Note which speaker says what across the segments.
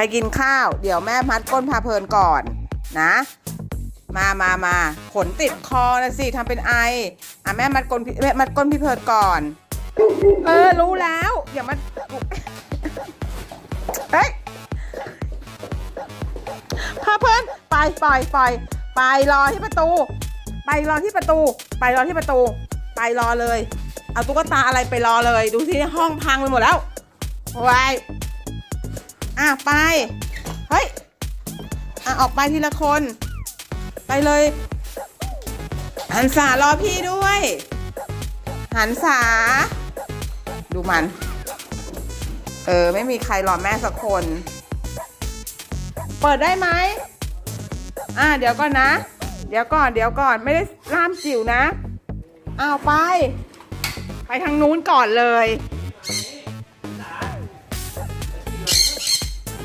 Speaker 1: ไปกินข้าว เดี๋ยวแม่มัดก้นพาเพลินก่อนนะ มามามาขนติดคอนะสิทำเป็นไออะแม่มัดก้นพี่แม่มัดก้นพี่เพลินก่อน เออรู้แล้วอย่ามาเฮ้ยพาเพลินไปปล่อยปล่อยไปรอที่ประตู ไปรอที่ประตู ไปรอที่ประตู ไปรอเลย เอาตุ๊กตาอะไรไปรอเลย ดูที่ห้องพังไปหมดแล้วไว้ อะไป เฮ้ย อะออกไปทีละคน ไปเลย หันษารอพี่ด้วย หันษาดูมัน เออ ไม่มีใครรอแม่สักคน เปิดได้ไหม อ่าเดี๋ยวก่อนนะ เดี๋ยวก่อน เดี๋ยวก่อน ไม่ได้ล่ามจิ๋วนะ อ้าวไป ไปทางนู้นก่อนเลย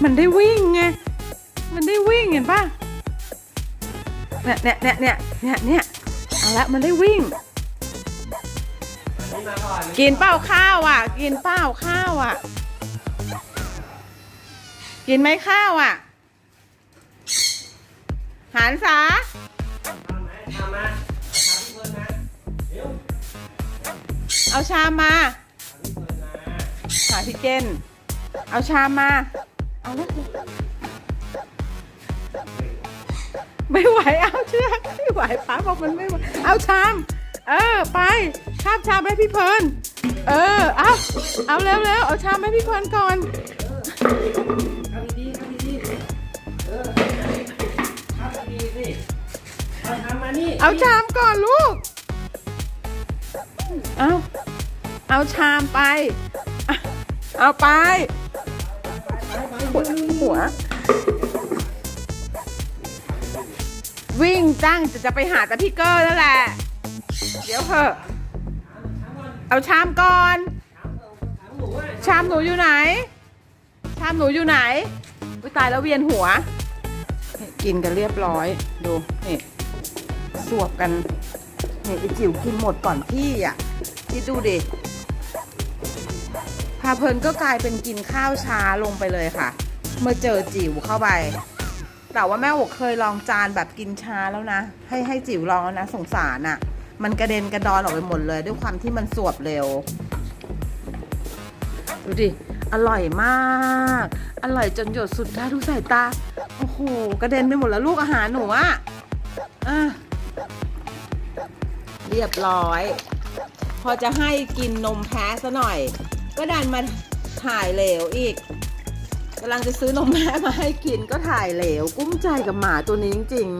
Speaker 1: มันได้วิ่งไง มันได้วิ่งเห็นปะเนี่ยเนี่ยเนี่ยเนี่ยเนี่ยเนี่ยเอาละมันได้วิ่ง กินเป้าข้าวอะ กินเป้าข้าวอะ กินไหมข้าวอะ หารสาเอาชามมาหาพี่เกนเอาชามมา เอาลูกไม่ไหวเอาเชือกไม่ไหวป้าบอกมันไม่ไหวเอาชาม เออไปชามชามให้พี่เพลินเออเอาเอาเร็วเร็วเอาชามให้พี่เพลินก่อน
Speaker 2: เอาดีๆเอาดีๆเออเอาดีๆสิเอาทำมานี่
Speaker 1: เอาชามก่อนลูกเอาเอาชามไป เอาไป หัวหัว วิ่งจ้างจะจะไปหาแต่พี่เกอร์นั่นแหละ เดี๋ยวเถอะเอาชามก่อน ชามหนูอยู่ไหน ชามหนูอยู่ไหน อุ้ยตายแล้วเวียนหัว กินกันเรียบร้อย ดู นี่ สวบกัน นี่ไอจิ๋วกินหมดก่อนพี่อะคิดดูดิ พาเพลินก็กลายเป็นกินข้าวช้าลงไปเลยค่ะ เมื่อเจอจิ๋วเข้าไป แต่ว่าแม่อกเคยลองจานแบบกินช้าแล้วนะ ให้ให้จิ๋วลองแล้วนะสงสารอะ่ะ มันกระเด็นกระดอนออกไปหมดเลย ด้วยความที่มันสวบเร็ว ดูดิ อร่อยมาก อร่อยจนหยดสุดได้ดูสายตา โอ้โห กระเด็นไปหมดแล้วลูกอาหารหนูอะอะเรียบร้อย พอจะให้กินนมแพ้ซะหน่อย ก็ดันมาถ่ายเหลวอีกกำลังจะซื้อนมแม่มาให้กินก็ถ่ายเหลว กุ้มใจกับหมาตัวนี้จริงๆ